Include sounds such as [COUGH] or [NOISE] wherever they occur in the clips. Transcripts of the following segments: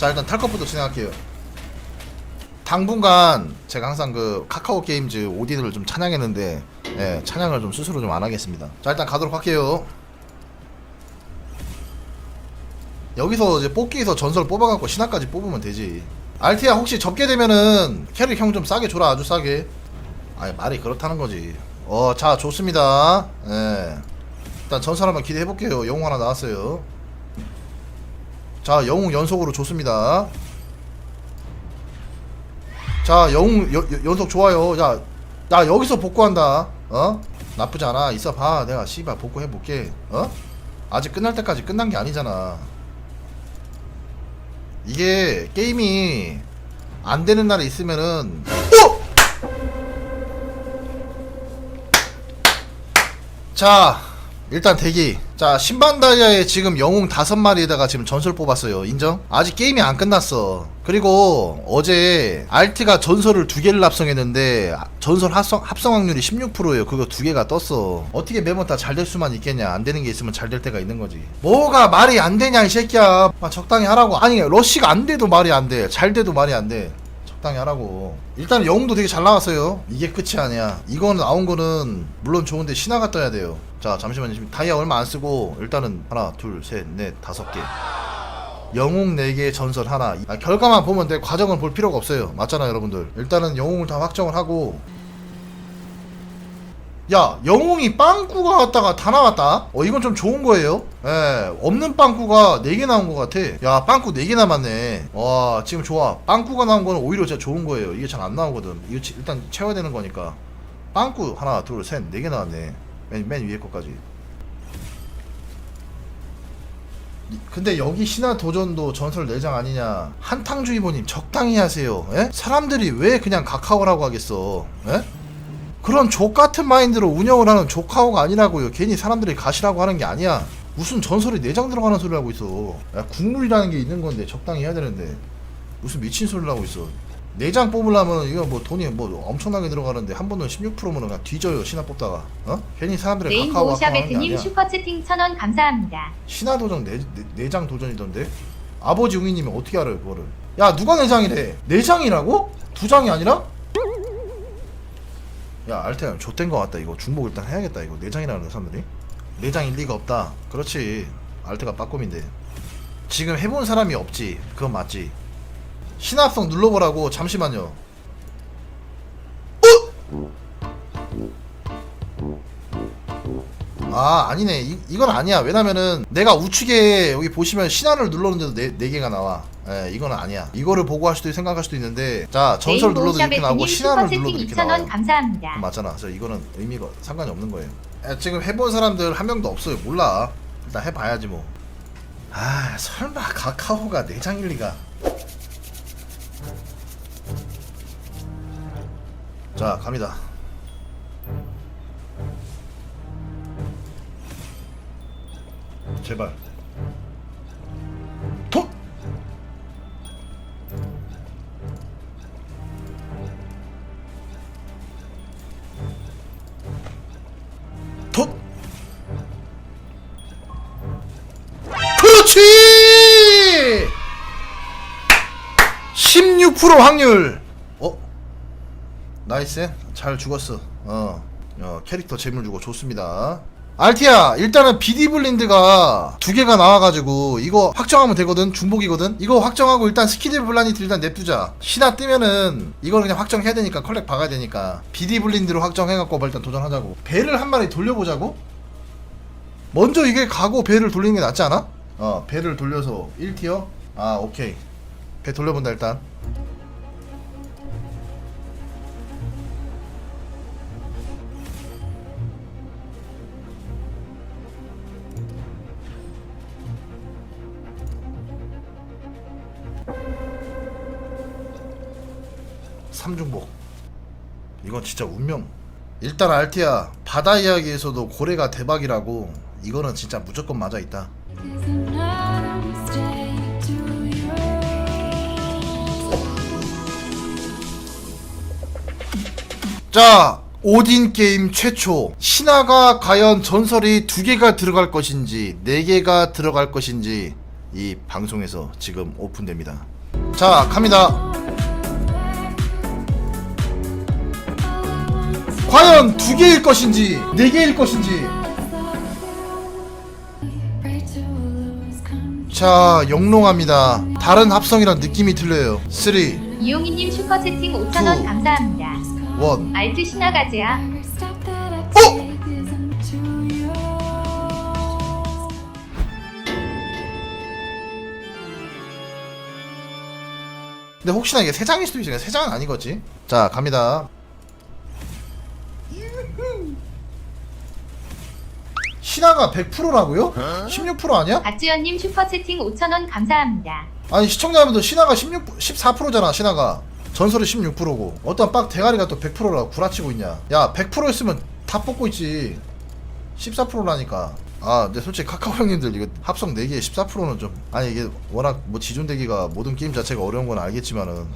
자 일단 탈 것부터 진행할게요. 당분간 제가 항상 그 카카오 게임즈 오딘을 좀 찬양했는데 예, 찬양을 좀 스스로 좀 안 하겠습니다. 자 일단 가도록 할게요. 여기서 이제 뽑기에서 전설 뽑아갖고 신화까지 뽑으면 되지. 알티야 혹시 접게 되면은 캐릭 형 좀 싸게 줘라 아주 싸게. 아니 말이 그렇다는 거지. 어 자 좋습니다. 예. 일단 전설 한번 기대해볼게요. 영웅 하나 나왔어요 자 영웅 연속으로 좋습니다. 자 영웅 여, 여- 연속 좋아요. 야, 나 여기서 복구한다. 어? 나쁘지 않아. 있어봐. 내가 씨발 복구해볼게. 어? 아직 끝날 때까지 끝난 게 아니잖아. 이게 게임이 안 되는 날에 있으면은 어! 자 일단 대기. 자 신반 다이아에 지금 영웅 다섯 마리에다가 지금 전설 뽑았어요. 인정? 아직 게임이 안 끝났어. 그리고 어제 알트가 전설을 두 개를 합성했는데 전설 합성, 합성 확률이 16%예요. 그거 두 개가 떴어. 어떻게 매번 다 잘 될 수만 있겠냐. 안 되는 게 있으면 잘 될 때가 있는 거지. 뭐가 말이 안 되냐 이 새끼야. 아, 적당히 하라고. 아니 러쉬가 안 돼도 말이 안돼잘 돼도 말이 안돼. 적당히 하라고. 일단 영웅도 되게 잘 나왔어요. 이게 끝이 아니야. 이거 나온 거는 물론 좋은데 신화가 떠야 돼요 자 잠시만요. 지금 다이아 얼마 안 쓰고 일단은 하나 둘 셋 넷 다섯 개. 영웅 4개 전설 하나. 아, 결과만 보면 돼 과정은 볼 필요가 없어요. 맞잖아 여러분들. 일단은 영웅을 다 확정을 하고. 야 영웅이 빵꾸가 왔다가 다 나왔다? 어 이건 좀 좋은 거예요. 예 없는 빵꾸가 4개 나온 것 같아. 야 빵꾸 4개 남았네. 와 지금 좋아. 빵꾸가 나온 거는 오히려 진짜 좋은 거예요. 이게 잘 안 나오거든. 이거 치- 일단 채워야 되는 거니까. 빵꾸 하나 둘셋 4개 나왔네 맨, 맨 위에 거까지 이- 근데 여기 신화 도전도 전설 4장 아니냐 한탕주의보님 적당히 하세요 예? 사람들이 왜 그냥 카카오라고 하겠어 예? 그런 족 같은 마인드로 운영을 하는 조카오가 아니라고요. 괜히 사람들이 가시라고 하는 게 아니야. 무슨 전설이 내장 들어가는 소리 하고 있어. 야, 국물이라는 게 있는 건데 적당히 해야 되는데 무슨 미친 소리를 하고 있어. 내장 뽑으려면 이거 뭐 돈이 뭐 엄청나게 들어가는데 한 번은 16%면 그냥 뒤져요 신화 뽑다가. 어? 괜히 사람들이 카카오 카카오 하는 게 아니야. 슈퍼채팅 천 원 감사합니다. 신화 도전 내, 내, 내장 도전이던데? 아버지 웅이님이 어떻게 알아요 그거를? 야 누가 내장이래? 내장이라고? 두 장이 아니라? 야 알테야 좆된 거 같다 이거. 중복 일단 해야겠다 이거. 내장이라는 사람들이. 내장일 리가 없다. 그렇지. 알테가 빠꼼인데. 지금 해본 사람이 없지. 그건 맞지 신합성 눌러보라고. 잠시만요. 아 아니네. 이, 이건 아니야. 왜냐면은 내가 우측에 여기 보시면 신화를 눌렀는데도 네, 네 개가 나와. 예 이건 아니야. 이거를 보고 할 수도 생각할 수도 있는데 자 전설 눌러도 이렇게 나오고 신화를 눌러도 이렇게 2천원 나와요. 감사합니다. 맞잖아. 그래서 이거는 의미가 상관이 없는 거예요. 야, 지금 해본 사람들 한 명도 없어요. 몰라. 일단 해봐야지 뭐아 설마 카카오가 내장일 리가 자 갑니다 제발 톡! 톡! 그렇지! 16% 확률! 어? 나이스. 잘 죽었어. 어. 어, 캐릭터 재물 주고 좋습니다. 알티야, 일단은 비디 블린드가 두 개가 나와가지고 이거 확정하면 되거든. 중복이거든. 이거 확정하고 일단 스키드 블라니트 일단 냅두자. 신화 뜨면은 이걸 그냥 확정해야 되니까 컬렉 박아야 되니까 비디 블린드로 확정해갖고 뭐 일단 도전하자고. 배를 한 마리 돌려보자고. 먼저 이게 가고 배를 돌리는 게 낫지 않아? 어, 배를 돌려서 1티어? 아, 오케이. 배 돌려본다 일단. 이건 진짜 운명. 일단 알티야 바다 이야기에서도 고래가 대박이라고 이거는 진짜 무조건 맞아 있다. 자 오딘 게임 최초 신화가 과연 전설이 두 개가 들어갈 것인지 네 개가 들어갈 것인지 이 방송에서 지금 오픈됩니다. 자 갑니다 과연 두 개일 것인지 네 개일 것인지 자 영롱합니다 다른 합성이랑 느낌이 틀려요 3 2 이용희님 슈퍼 채팅 5,000원 투. 감사합니다. 1 알트 신화가즈야. 어? 근데 혹시나 이게 세 장일 수도 있으니까 세 장은 아니겠지 자 갑니다 신화가 100%라고요? 16% 아니야? 박지연님 슈퍼채팅 5,000원 감사합니다. 아니 시청자분들 신화가 16 14%잖아 신화가 전설이 16%고 어떤 빡 대가리가 또 100%라고 구라치고 있냐 야 100%였으면 다 뽑고 있지 14%라니까 아 근데 솔직히 카카오 형님들 이거 합성 4개에 14%는 좀 아니 이게 워낙 뭐 지존대기가 모든 게임 자체가 어려운 건 알겠지만은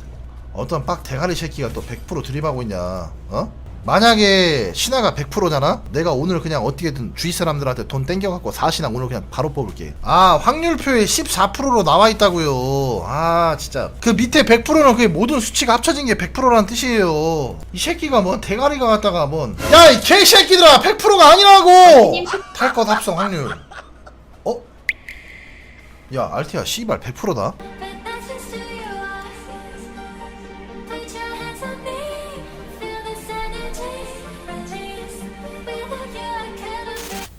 어떤 빡 대가리 새끼가 또 100% 드립하고 있냐 어? 만약에 신화가 100%잖아? 내가 오늘 그냥 어떻게든 주위 사람들한테 돈 땡겨갖고 4신화 오늘 그냥 바로 뽑을게. 아, 확률표에 14%로 나와 있다고요. 아, 진짜. 그 밑에 100%는 그게 모든 수치가 합쳐진 게 100%라는 뜻이에요. 이 새끼가 뭔 대가리가 갖다가 뭔. 야, 이 개새끼들아! 100%가 아니라고! 탈 것 합성 확률. 어? 야, 알티야, 씨발 100%다?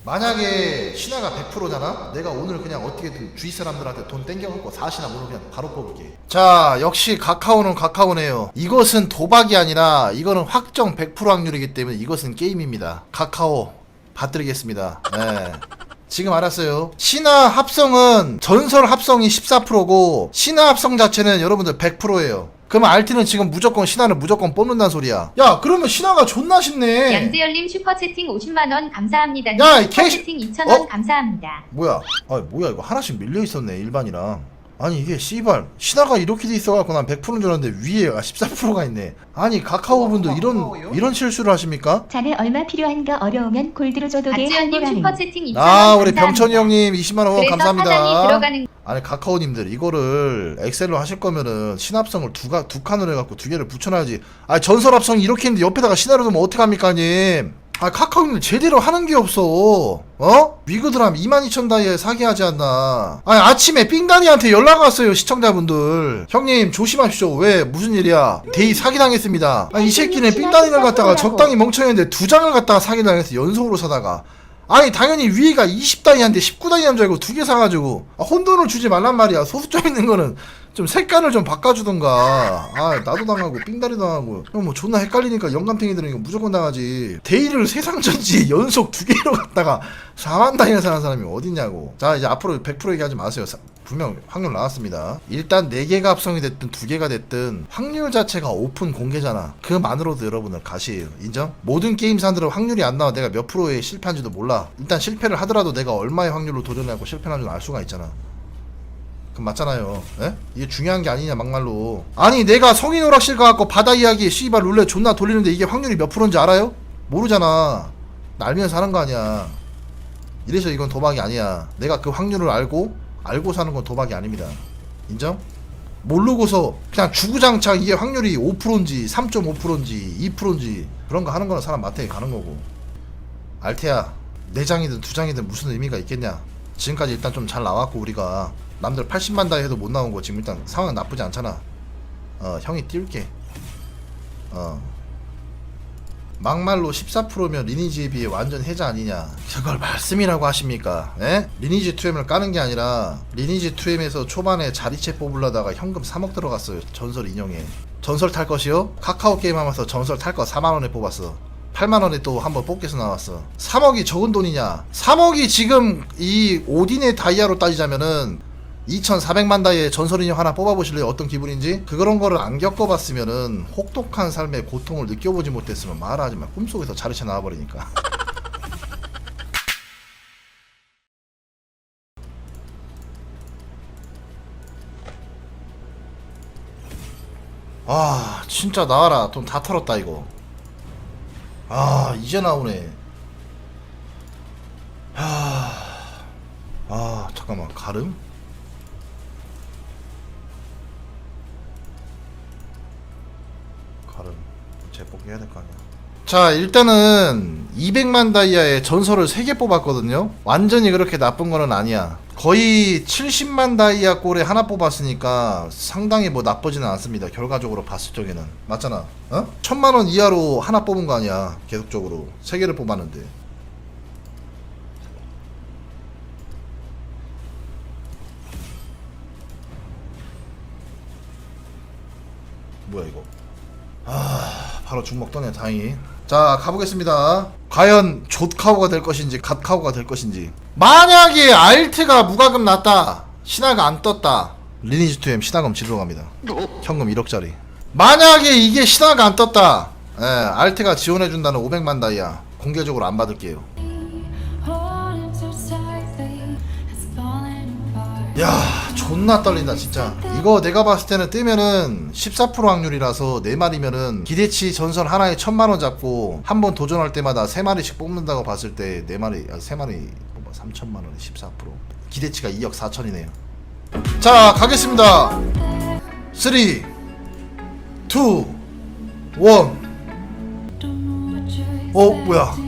만약에 신화가 100%잖아? 내가 오늘 그냥 어떻게든 주위 사람들한테 돈 땡겨갖고 4신화 오늘 그냥 바로 뽑을게. 자, 역시 카카오는 카카오네요. 이것은 도박이 아니라 이거는 확정 100% 확률이기 때문에 이것은 게임입니다. 카카오 받드리겠습니다. 네. 지금 알았어요. 신화 합성은 전설 합성이 14%고 신화 합성 자체는 여러분들 100%예요. 그러면 알티는 지금 무조건 신화를 무조건 뽑는다는 소리야. 야, 그러면 신화가 존나 쉽네. 양재열님 슈퍼채팅 50만원 감사합니다. 야, 이 개시- 슈퍼채팅 2,000원 어? 감사합니다. 뭐야? 아 뭐야 이거 하나씩 밀려 있었네 일반이랑. 아니 이게 씨발 신화가 이렇게 돼 있어갖고 난 100%인 줄 알았는데 위에가 14%가 있네. 아니 카카오 분들 이런 이런 실수를 하십니까? 자네 얼마 필요한가 어려우면 골드로 줘도 돼 슈퍼채팅 2,000원 아 우리. 병천이 형님 20만 원 후원 그래서 사장이 감사합니다. 들어가는 아니 카카오님들 이거를 엑셀로 하실 거면은 신합성을 두가 두 칸으로 해갖고 두 개를 붙여놔야지. 아 전설 합성 이렇게 했는데 옆에다가 신화를 넣으면 어떡합니까 님? 아 카카오님들 제대로 하는 게 없어. 어? 위그드람 22,000 다이에 사기 하지 않나. 아니 아침에 삥다니한테 연락 왔어요 시청자분들. 형님 조심하십시오. 왜 무슨 일이야? 데이 사기당했습니다. 아니 이 새끼는 삥다니를 갖다가 적당히 멍청했는데 두 장을 갖다가 사기당해서 연속으로 사다가 아니 당연히 위가 20 다이한테 19 다이한 줄 알고 두 개 사가지고 아, 혼돈을 주지 말란 말이야 소수점 있는 거는 좀 색깔을 좀 바꿔주던가. 아 나도 당하고 삥다리 당하고. 형 뭐 존나 헷갈리니까 영감탱이 들으니까 무조건 당하지. 데이를 세상전지 [LAUGHS] 연속 두 개로 갖다가 4만 다이나 사는 사람이 어딨냐고. 자 이제 앞으로 100% 얘기하지 마세요. 사- 분명 확률 나왔습니다. 일단 4개가 합성이 됐든 2개가 됐든 확률 자체가 오픈 공개잖아. 그만으로도 여러분들 가시에요 인정? 모든 게임사들은 확률이 안 나와. 내가 몇 프로에 실패한지도 몰라. 일단 실패를 하더라도 내가 얼마의 확률로 도전하고 실패하는지 알 수가 있잖아 그럼 맞잖아요. 예? 이게 중요한 게 아니냐 막말로. 아니 내가 성인 오락실 가갖고 바다 이야기 씨발 룰렛 존나 돌리는데 이게 확률이 몇 프로인지 알아요? 모르잖아. 나 알면서 하는 거 아니야. 이래서 이건 도박이 아니야. 내가 그 확률을 알고 알고 사는 건 도박이 아닙니다. 인정? 모르고서 그냥 주구장창 이게 확률이 5%인지 3.5%인지 2%인지 그런 거 하는 거는 사람 마트에 가는 거고. 알테야 네 장이든 두 장이든 무슨 의미가 있겠냐? 지금까지 일단 좀 잘 나왔고 우리가 남들 80만 다 해도 못 나온 거 지금 일단 상황은 나쁘지 않잖아. 어 형이 띄울게. 어 막말로 14%면 리니지에 비해 완전 해자 아니냐? 그걸 말씀이라고 하십니까? 예? 리니지 2M을 까는 게 아니라 리니지 2M에서 초반에 자리채 뽑으려다가 현금 3억 들어갔어요. 전설 인형에. 전설 탈 것이요? 카카오 게임 하면서 전설 탈 거 4만 원에 뽑았어. 8만 원에 또 한번 뽑기서 나왔어. 3억이 적은 돈이냐? 3억이 지금 이 오딘의 다이아로 따지자면은 2,400만 다이의 전설 인형 하나 뽑아보실래요? 어떤 기분인지? 그런 거를 안 겪어봤으면은 혹독한 삶의 고통을 느껴보지 못했으면 말하지 마. 꿈속에서 자르쳐 나와버리니까. [LAUGHS] 아, 진짜 나와라. 돈 다 털었다, 이거. 아, 이제 나오네. 하... 아, 잠깐만. 가름? 어떻게 해야 될 거 아니야. 자 일단은 200만 다이아에 전설을 3개 뽑았거든요. 완전히 그렇게 나쁜 거는 아니야. 거의 70만 다이아 꼴에 하나 뽑았으니까 상당히 뭐 나쁘지는 않습니다. 결과적으로 봤을 적에는. 맞잖아. 어? 천만 원 이하로 하나 뽑은 거 아니야 계속적으로. 3개를 뽑았는데. 뭐야 이거? 아 바로 중목 떠네 다행히. 자 가보겠습니다. 과연 좆카우가 될 것인지 갓카우가 될 것인지. 만약에 알트가 무과금 났다 신화가 안 떴다 리니지 2M 신화금 지르러 갑니다. 현금 1억짜리. 만약에 이게 신화가 안 떴다 예, 알트가 지원해준다는 500만 다이아 공개적으로 안 받을게요. 야 존나 떨린다 진짜. 이거 내가 봤을 때는 뜨면은 14% 확률이라서 4마리면은 기대치 전설 하나에 천만원 잡고 한 번 도전할 때마다 3마리씩 뽑는다고 봤을 때 4마리 아 3마리 뽑아. 3천만원에 14% 기대치가 2억 4천이네요. 자 가겠습니다. 3 2 1 어, 뭐야.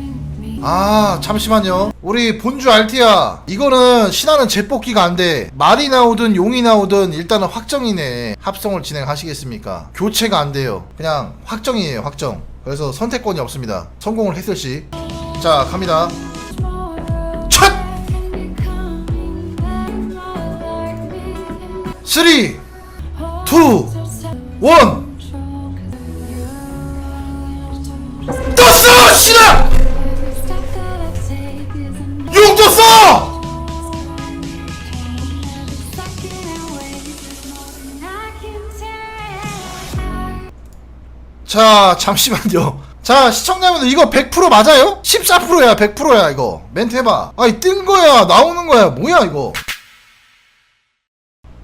아 잠시만요. 우리 본주 알티야 이거는 신화는 재뽑기가 안돼. 말이 나오든 용이 나오든 일단은 확정이네. 합성을 진행하시겠습니까? 교체가 안 돼요. 그냥 확정이에요 확정. 그래서 선택권이 없습니다. 성공을 했을 시. 자 갑니다. 첫! 3 2 1 자 잠시만요. 자 시청자분들 이거 100% 맞아요? 14%야 100%야 이거. 멘트 해봐. 아니 뜬 거야 나오는 거야 뭐야 이거.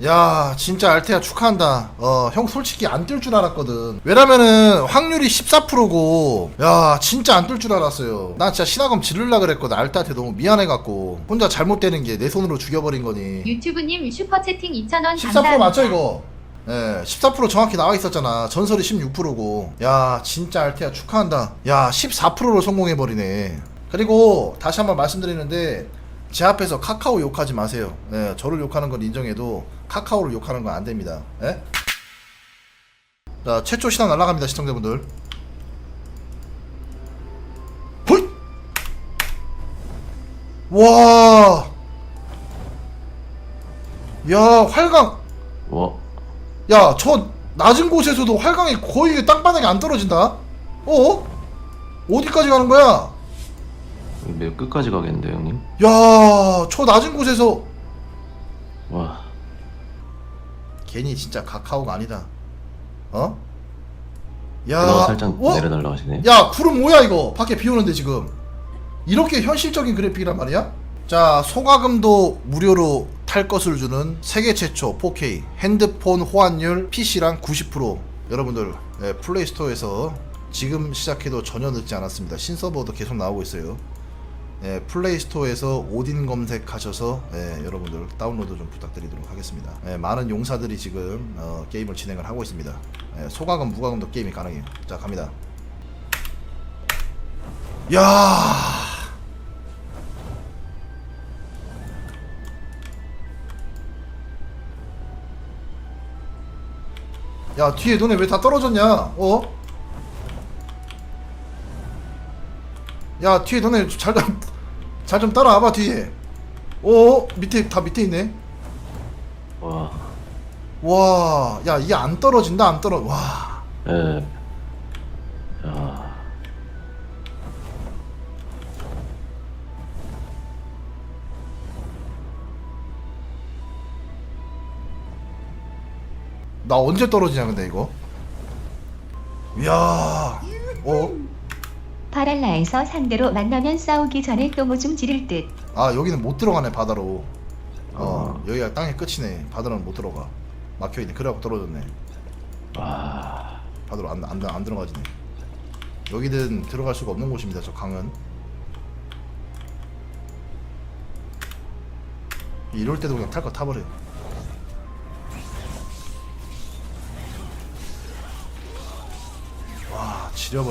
야 진짜 알테야 축하한다. 어 형 솔직히 안 뜰 줄 알았거든. 왜냐면은 확률이 14%고. 야 진짜 안 뜰 줄 알았어요. 나 진짜 신화검 지르려 그랬거든. 알테한테 너무 미안해갖고. 혼자 잘못되는 게 내 손으로 죽여버린 거니. 유튜브님 슈퍼채팅 2,000원 14% 감사합니다. 맞죠 이거? 예, 14% 정확히 나와 있었잖아. 전설이 16%고. 야, 진짜 알테야 축하한다. 야, 14%로 성공해 버리네. 그리고 다시 한번 말씀드리는데 제 앞에서 카카오 욕하지 마세요. 예, 저를 욕하는 건 인정해도 카카오를 욕하는 건 안 됩니다. 예? 자, 최초 신앙 날아갑니다, 시청자분들. 호잇! 와! 야, 활강 와, 야, 저 낮은 곳에서도 활강이 거의 땅바닥에 안 떨어진다. 어? 어디까지 가는 거야? 매 끝까지 가겠는데 형님? 야, 저 낮은 곳에서 와, 괜히 진짜 카카오가 아니다. 어? 야, 살짝 어? 내려달라 하시네. 야, 구름 뭐야 이거? 밖에 비 오는데 지금. 이렇게 현실적인 그래픽이란 말이야? 자, 소가금도 무료로 탈 것을 주는 세계 최초 4K 핸드폰 호환율 PC랑 90% 여러분들 예, 플레이스토어에서 지금 시작해도 전혀 늦지 않았습니다. 신서버도 계속 나오고 있어요. 예, 플레이스토어에서 오딘 검색하셔서 예, 여러분들 다운로드 좀 부탁드리도록 하겠습니다. 예, 많은 용사들이 지금 어, 게임을 진행을 하고 있습니다. 예, 소가금, 무가금도 게임이 가능해요. 자, 갑니다. 야. 야 뒤에 너네 왜 다 떨어졌냐? 어? 야 뒤에 너네 잘좀 잘 좀 따라와봐 뒤에. 어 밑에 다 밑에 있네. 와, 와, 야 이게 안 떨어진다 안 떨어. 와, 예. 나 언제 떨어지냐 근데 이거. 이야, 어? 바랄라에서 상대로 만나면 싸우기 전에 똥 오줌 지를 듯. 아 여기는 못 들어가네 바다로. 어, 어. 여기가 땅의 끝이네. 바다로는 못 들어가. 막혀 있네. 그래갖고 떨어졌네. 와, 바다로 안, 안, 안 들어가지네. 여기는 들어갈 수가 없는 곳입니다. 저 강은. 이럴 때도 그냥 탈 거 타버려. 와, 지려